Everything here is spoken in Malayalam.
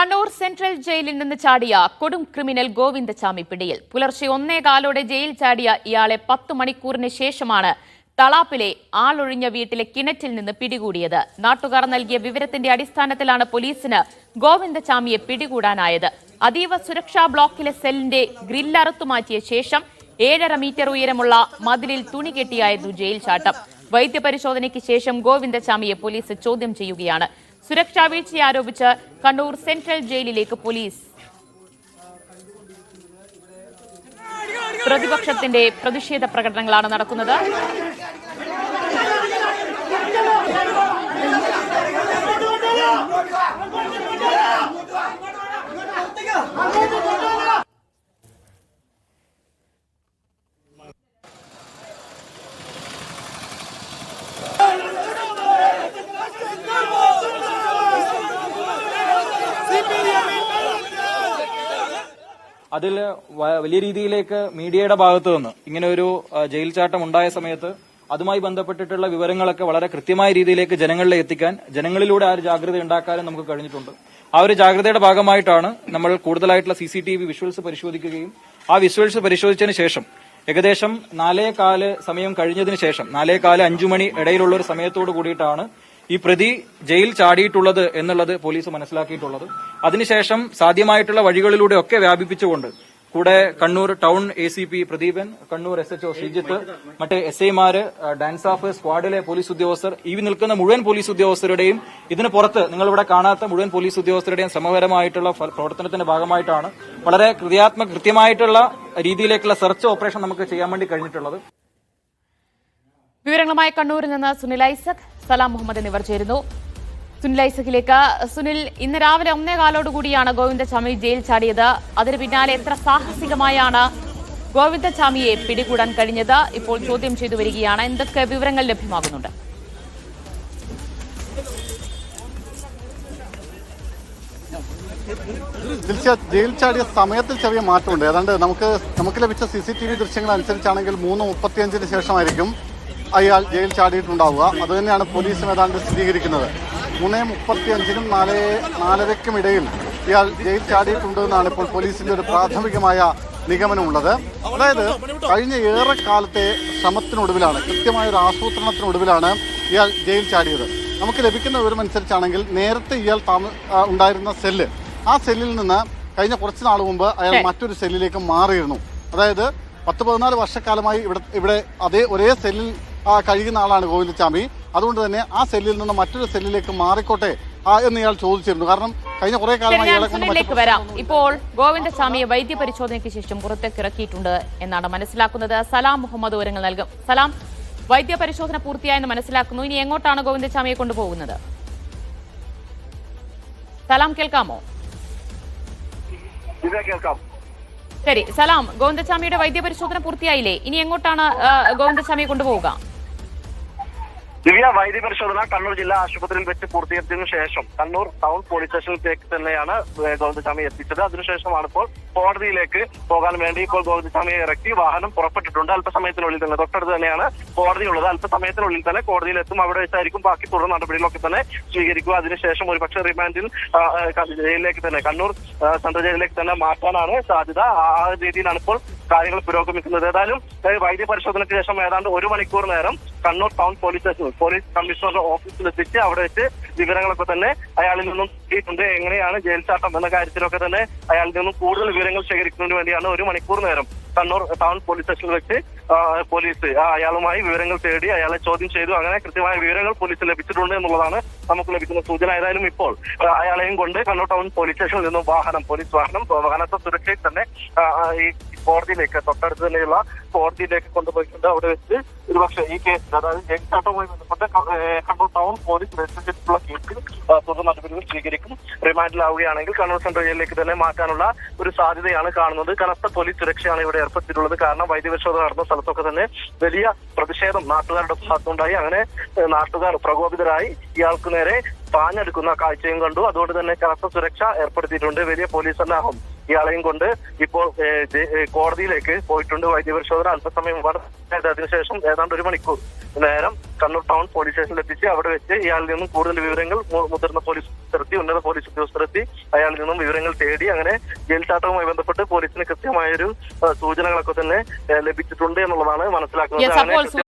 കണ്ണൂർ സെൻട്രൽ ജയിലിൽ നിന്ന് ചാടിയ കൊടും ക്രിമിനൽ ഗോവിന്ദചാമി പിടിയിൽ. പുലർച്ചെ ഒന്നേ കാലോടെ ജയിൽ ചാടിയ ഇയാളെ പത്ത് മണിക്കൂറിന് ശേഷമാണ് തളാപ്പിലെ ആളൊഴിഞ്ഞ വീട്ടിലെ കിണറ്റിൽ നിന്ന് പിടികൂടിയത്. നാട്ടുകാർ നൽകിയ വിവരത്തിന്റെ അടിസ്ഥാനത്തിലാണ് പോലീസിന് ഗോവിന്ദചാമിയെ പിടികൂടാനായത്. അതീവ സുരക്ഷാ ബ്ലോക്കിലെ സെല്ലിന്റെ ഗ്രില്ലറുത്തു മാറ്റിയ ശേഷം ഏഴര മീറ്റർ ഉയരമുള്ള മതിലിൽ തുണി കെട്ടിയായിരുന്നു ജയിൽ ചാട്ടം വൈദ്യപരിശോധനയ്ക്ക് ശേഷം ഗോവിന്ദചാമിയെ പോലീസ് ചോദ്യം ചെയ്യുകയാണ്. സുരക്ഷാ വീഴ്ച ആരോപിച്ച് കണ്ണൂർ സെൻട്രൽ ജയിലിലേക്ക് പോലീസ്. പ്രതിപക്ഷത്തിന്റെ പ്രതിഷേധ പ്രകടനങ്ങളാണ് നടക്കുന്നത്. അതിൽ വലിയ രീതിയിലേക്ക് മീഡിയയുടെ ഭാഗത്തു നിന്ന് ഇങ്ങനെ ഒരു ജയിൽ ചാട്ടം ഉണ്ടായ സമയത്ത് അതുമായി ബന്ധപ്പെട്ടിട്ടുള്ള വിവരങ്ങളൊക്കെ വളരെ കൃത്യമായ രീതിയിലേക്ക് ജനങ്ങളിൽ എത്തിക്കാൻ ജനങ്ങളിലൂടെ ആ ഒരു ജാഗ്രത ഉണ്ടാക്കാനും നമുക്ക് കഴിഞ്ഞിട്ടുണ്ട്. ആ ഒരു ജാഗ്രതയുടെ ഭാഗമായിട്ടാണ് നമ്മൾ കൂടുതലായിട്ടുള്ള C C T V visuals പരിശോധിക്കുകയും ആ വിഷ്വൽസ് പരിശോധിച്ചതിന് ശേഷം ഏകദേശം നാലേ കാൽ സമയം കഴിഞ്ഞതിന് ശേഷം നാലേ കാൽ അഞ്ചു മണി ഇടയിലുള്ള ഒരു സമയത്തോട് കൂടിയിട്ടാണ് ഈ പ്രതി ജയിൽ ചാടിയിട്ടുള്ളത് എന്നുള്ളത് പോലീസ് മനസ്സിലാക്കിയിട്ടുള്ളത്. അതിനുശേഷം സാധ്യമായിട്ടുള്ള വഴികളിലൂടെ ഒക്കെ വ്യാപിപ്പിച്ചുകൊണ്ട് കൂടെ Kannur town A C P Pradeepan Kannur S H O Sreejith മറ്റ് എസ് ഐമാര് ഡാൻസ് ഓഫ് സ്ക്വാഡിലെ പോലീസ് ഉദ്യോഗസ്ഥർ ഈ നിൽക്കുന്ന മുഴുവൻ പോലീസ് ഉദ്യോഗസ്ഥരുടെയും ഇതിന് പുറത്ത് നിങ്ങളിവിടെ കാണാത്ത മുഴുവൻ പോലീസ് ഉദ്യോഗസ്ഥരുടെയും ശ്രമകരമായിട്ടുള്ള പ്രവർത്തനത്തിന്റെ ഭാഗമായിട്ടാണ് വളരെ കൃത്യാത്മക കൃത്യമായിട്ടുള്ള രീതിയിലേക്കുള്ള സെർച്ച് ഓപ്പറേഷൻ നമുക്ക് ചെയ്യാൻ വേണ്ടി കഴിഞ്ഞിട്ടുള്ളത്. വിവരങ്ങളുമായി കണ്ണൂരിൽ നിന്ന് സുനിൽ ഐസക്. സലാം മുഹമ്മദ് എന്നിവർ ചേരുന്നു. സുനിൽ ഐസക്കിലേക്ക്. സുനിൽ ഇന്ന് രാവിലെ ഒന്നേ കാലോടുകൂടിയാണ് ഗോവിന്ദസ്വാമി ജയിൽ ചാടിയത്. അതിന് പിന്നാലെ എത്ര സാഹസികമായാണ് ഗോവിന്ദസ്വാമിയെ പിടികൂടാൻ കഴിഞ്ഞത്? ഇപ്പോൾ ചോദ്യം ചെയ്തു വരികയാണ്. എന്തൊക്കെ വിവരങ്ങൾ ലഭ്യമാകുന്നുണ്ട്? ജയിൽ ചാടിയ സമയത്തിൽ ചെറിയ മാറ്റമുണ്ട്. ഏതാണ്ട് നമുക്ക് നമുക്ക് ലഭിച്ച സി സി ടി വി ദൃശ്യങ്ങൾ അനുസരിച്ചാണെങ്കിൽ മൂന്ന് മുപ്പത്തിയഞ്ചിന് ശേഷമായിരിക്കും. അയാൾ ജയിൽ ചാടിയിട്ടുണ്ടാവുക. അതുതന്നെയാണ് പോലീസും ഏതാണ്ട് സ്ഥിരീകരിക്കുന്നത്. മൂന്ന് മുപ്പത്തിയഞ്ചിനും നാല് നാലരയ്ക്കും ഇടയിൽ ഇയാൾ ജയിൽ ചാടിയിട്ടുണ്ട് എന്നാണ് ഇപ്പോൾ പോലീസിന്റെ ഒരു പ്രാഥമികമായ നിഗമനമുള്ളത്. അതായത് കഴിഞ്ഞ ഏറെ കാലത്തെ ശ്രമത്തിനൊടുവിലാണ് കൃത്യമായ ഒരു ആസൂത്രണത്തിനൊടുവിലാണ് ഇയാൾ ജയിൽ ചാടിയത്. നമുക്ക് ലഭിക്കുന്ന വിവരമനുസരിച്ചാണെങ്കിൽ നേരത്തെ ഇയാൾ താമ ഉണ്ടായിരുന്ന സെല്ല്. ആ സെല്ലിൽ നിന്ന് കഴിഞ്ഞ കുറച്ച് നാൾ മുമ്പ് അയാൾ മറ്റൊരു സെല്ലിലേക്ക് മാറിയിരുന്നു. അതായത് പത്ത് പതിനാല് വർഷക്കാലമായി ഇവിടെ ഇവിടെ അതേ ഒരേ സെല്ലിൽ കഴിയുന്ന ആളാണ് ഗോവിന്ദചാമി അതുകൊണ്ട് തന്നെ ആ സെല്ലിൽ നിന്ന് മറ്റൊരു സെല്ലിലേക്ക് മാറിക്കോട്ടെ ആ, എന്ന് ഇയാൾ ചോദിച്ചിരുന്നു. കാരണം കഴിഞ്ഞ കുറെ കാലമായി വരാം. ഇപ്പോൾ ഗോവിന്ദസ്വാമിയെ വൈദ്യപരിശോധനയ്ക്ക് ശേഷം പുറത്തേക്ക് ഇറക്കിയിട്ടുണ്ട് എന്നാണ് മനസ്സിലാക്കുന്നത്. സലാം മുഹമ്മദ് വിവരങ്ങൾ നൽകും. സലാം വൈദ്യ പരിശോധന പൂർത്തിയായെന്ന് മനസ്സിലാക്കുന്നു. ഇനി എങ്ങോട്ടാണ് ഗോവിന്ദസ്വാമിയെ കൊണ്ടുപോകുന്നത്? സലാം കേൾക്കാമോ? കേൾക്കാം. ശരി സലാം. ഗോവിന്ദസ്വാമിയുടെ വൈദ്യപരിശോധന പൂർത്തിയായില്ലേ? ഇനി എങ്ങോട്ടാണ് ഗോവിന്ദസ്വാമിയെ കൊണ്ടുപോവുക? ദിവ്യ വൈദ്യ പരിശോധന കണ്ണൂർ ജില്ലാ ആശുപത്രിയിൽ വെച്ച് പൂർത്തീകരിച്ചതിനു ശേഷം കണ്ണൂർ ടൗൺ പോലീസ് സ്റ്റേഷനിലേക്ക് തന്നെയാണ് ഗോവിന്ദസ്വാമി എത്തിച്ചത്. അതിനുശേഷമാണ് ഇപ്പോൾ കോടതിയിലേക്ക് പോകാൻ വേണ്ടി ഇപ്പോൾ ഗോവിന്ദസ്വാമിയെ ഇറക്കി വാഹനം പുറപ്പെട്ടിട്ടുണ്ട്. അല്പസമയത്തിനുള്ളിൽ തന്നെ തൊട്ടടുത്ത് തന്നെയാണ് കോടതിയുള്ളത് അല്പസമയത്തിനുള്ളിൽ തന്നെ കോടതിയിൽ എത്തും അവിടെ വെച്ചായിരിക്കും ബാക്കി തുടർ നടപടികളൊക്കെ തന്നെ സ്വീകരിക്കുക. അതിനുശേഷം ഒരുപക്ഷെ റിമാൻഡിൽ ജയിലിലേക്ക് തന്നെ കണ്ണൂർ സെൻട്രൽ ജയിലിലേക്ക് തന്നെ മാറ്റാനാണ് സാധ്യത. ആ രീതിയിലാണ് ഇപ്പോൾ കാര്യങ്ങൾ പുരോഗമിക്കുന്നത്. ഏതായാലും വൈദ്യ പരിശോധനയ്ക്ക് ശേഷം ഏതാണ്ട് ഒരു മണിക്കൂർ നേരം Kannur town police station police കമ്മീഷണറുടെ ഓഫീസിൽ എത്തിച്ച് അവിടെ വെച്ച് വിവരങ്ങളൊക്കെ തന്നെ അയാളിൽ നിന്നും കിട്ടിയിട്ടുണ്ട്. എങ്ങനെയാണ് ജയിൽ ചാട്ടം എന്ന കാര്യത്തിലൊക്കെ തന്നെ അയാളിൽ നിന്നും കൂടുതൽ വിവരങ്ങൾ ശേഖരിക്കുന്നതിന് വേണ്ടിയാണ് ഒരു മണിക്കൂർ നേരം കണ്ണൂർ ടൗൺ പോലീസ് സ്റ്റേഷനിൽ വെച്ച് പോലീസ് അയാളുമായി വിവരങ്ങൾ തേടി അയാളെ ചോദ്യം ചെയ്തു. അങ്ങനെ കൃത്യമായ വിവരങ്ങൾ പോലീസിൽ ലഭിച്ചിട്ടുണ്ട് എന്നുള്ളതാണ് നമുക്ക് ലഭിക്കുന്ന സൂചന. ഏതായാലും ഇപ്പോൾ അയാളെയും കൊണ്ട് കണ്ണൂർ ടൗൺ പോലീസ് സ്റ്റേഷനിൽ നിന്നും വാഹനം പോലീസ് വാഹനം വാഹനത്തെ സുരക്ഷയിൽ തന്നെ ഈ കോടതിയിലേക്ക് തൊട്ടടുത്ത് തന്നെയുള്ള കോടതിയിലേക്ക് കൊണ്ടുപോയിട്ടുണ്ട്. അവിടെ വെച്ച് ഒരുപക്ഷെ ഈ കേസിൽ അതായത് ജയിൽ ചാട്ടവുമായി ബന്ധപ്പെട്ട് കണ്ണൂർ ടൗൺ പോലീസ് രജിസ്റ്റർ ചെയ്തിട്ടുള്ള കേസിൽ തുടർ നടപടികൾ സ്വീകരിക്കും. റിമാൻഡിലാവുകയാണെങ്കിൽ കണ്ണൂർ സെൻട്രൽ ജയിലിലേക്ക് തന്നെ മാറ്റാനുള്ള ഒരു സാധ്യതയാണ് കാണുന്നത്. കനത്ത പോലീസ് സുരക്ഷയാണ് ഇവിടെ ഏർപ്പെടുത്തിയിട്ടുള്ളത്. കാരണം വൈദ്യപരിശോധന നടന്ന സ്ഥലത്തൊക്കെ തന്നെ വലിയ പ്രതിഷേധം നാട്ടുകാരുടെ ഭാഗത്തുണ്ടായി. അങ്ങനെ നാട്ടുകാർ പ്രകോപിതരായി ഇയാൾക്ക് നേരെ പാഞ്ഞെടുക്കുന്ന കാഴ്ചയും കണ്ടു. അതുകൊണ്ട് തന്നെ കനത്ത സുരക്ഷ ഏർപ്പെടുത്തിയിട്ടുണ്ട്. വലിയ പോലീസ് സന്നാഹം. ഇയാളെയും കൊണ്ട് ഇപ്പോൾ കോടതിയിലേക്ക് പോയിട്ടുണ്ട് വൈദ്യപരിശോധന അല്പസമയം മുമ്പാണ് അതിനുശേഷം ഏതാണ്ട് ഒരു മണിക്കൂർ നേരം കണ്ണൂർ ടൗൺ പോലീസ് സ്റ്റേഷനിൽ എത്തിച്ച് അവിടെ വെച്ച് ഇയാളിൽ നിന്നും കൂടുതൽ വിവരങ്ങൾ മുതിർന്ന പോലീസ് ഉദ്യോഗസ്ഥരെത്തി ഉന്നത പോലീസ് ഉദ്യോഗസ്ഥരെത്തി അയാളിൽ നിന്നും വിവരങ്ങൾ തേടി അങ്ങനെ ജയിൽ ചാട്ടവുമായി ബന്ധപ്പെട്ട് പോലീസിന് കൃത്യമായൊരു സൂചനകളൊക്കെ തന്നെ ലഭിച്ചിട്ടുണ്ട് എന്നുള്ളതാണ് മനസ്സിലാക്കുന്നത്.